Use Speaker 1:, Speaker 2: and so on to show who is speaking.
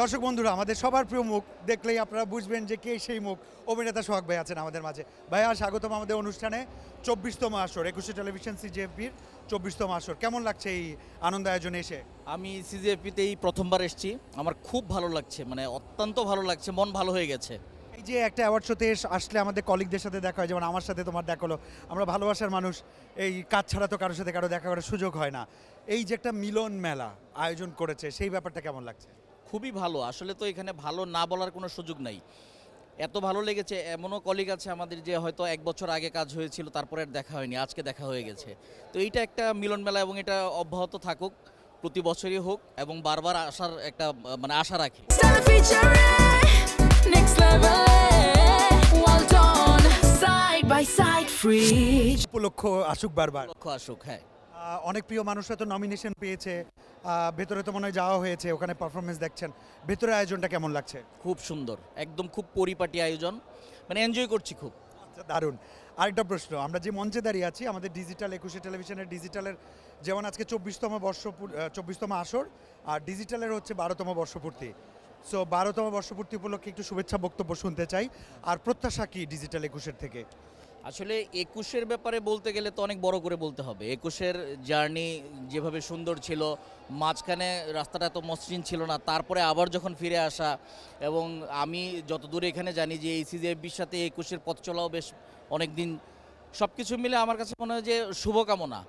Speaker 1: দর্শক বন্ধুরা আমাদের সবার প্রিয় মুখ দেখলেই আপনারা বুঝবেন যে কে সেই মুখ। অভিনেতা সোহাগ ভাই আছেন আমাদের মাঝে। ভাইয়া স্বাগতম আমাদের অনুষ্ঠানে। চব্বিশতম আসর একুশে টেলিভিশন সিজেপির চব্বিশতম আসর। কেমন লাগছে এই আনন্দ আয়োজনে এসে?
Speaker 2: আমি সিজিএপিতেই প্রথমবার এসেছি। আমার খুব ভালো লাগছে মানে অত্যন্ত ভালো লাগছে মন ভালো হয়ে গেছে।
Speaker 1: এই যে একটা অ্যাওয়ার্ড শোতে আসলে আমাদের কলিগদের সাথে দেখা হয় যেমন আমার সাথে তোমার দেখা হলো। আমরা ভালোবাসার মানুষ এই কাজ ছাড়া তো কারোর সাথে কারও দেখা করার সুযোগ হয় না। এই যে একটা মিলন মেলা আয়োজন করেছে সেই ব্যাপারটা কেমন লাগছে?
Speaker 2: খুবই ভালো। আসলে তো এখানে ভালো না বলার কোনো সুযোগ নাই। এত ভালো লেগেছে এমনও কলিগ আছে আমাদের যে হয়তো এক বছর আগে কাজ হয়েছিল তারপরে আর দেখা হয়নি আজকে দেখা হয়ে গেছে। তো এইটা একটা মিলন মেলা এবং এটা অব্যাহত থাকুক প্রতি বছরই হোক এবং বারবার আসার একটা মানে আশা রাখি।
Speaker 3: Side, free.
Speaker 1: উপলক্ষ আসুক বারবার।
Speaker 2: লক্ষ্য আসুক হ্যাঁ।
Speaker 1: অনেক প্রিয় মানুষরা তো নমিনেশন পেয়েছে। ভেতরে তো মনে হয় যাওয়া হয়েছে ওখানে পারফরমেন্স দেখছেন। ভেতরে আয়োজনটা কেমন লাগছে?
Speaker 2: খুব সুন্দর একদম খুব পরিপাটি আয়োজন। মানে এনজয় করছি খুব।
Speaker 1: আচ্ছা দারুণ। আরেকটা প্রশ্ন আমরা যে মঞ্চে দাঁড়িয়ে আছি আমাদের ডিজিটাল একুশে টেলিভিশনের ডিজিটালের যেমন আজকে চব্বিশতম বর্ষ চব্বিশতম আসর আর ডিজিটালের হচ্ছে বারোতম বর্ষপূর্তি। সো বারোতম বর্ষপূর্তি উপলক্ষে একটু শুভেচ্ছা বক্তব্য শুনতে চাই। আর প্রত্যাশা কি ডিজিটাল একুশের থেকে?
Speaker 2: আসলে একুশের ব্যাপারে বলতে গেলে তো অনেক বড় করে বলতে হবে। একুশের জার্নি যেভাবে সুন্দর ছিল, মাঝখানে রাস্তাটা এত মসৃণ ছিল না, তারপরে আবার যখন ফিরে আসা এবং আমি যতদূর এখানে জানি যে এই সিজিএফবির সাথে একুশের পথ চলাও বেশ অনেক দিন সব কিছু মিলে আমার কাছে মনে হয় যে শুভকামনা।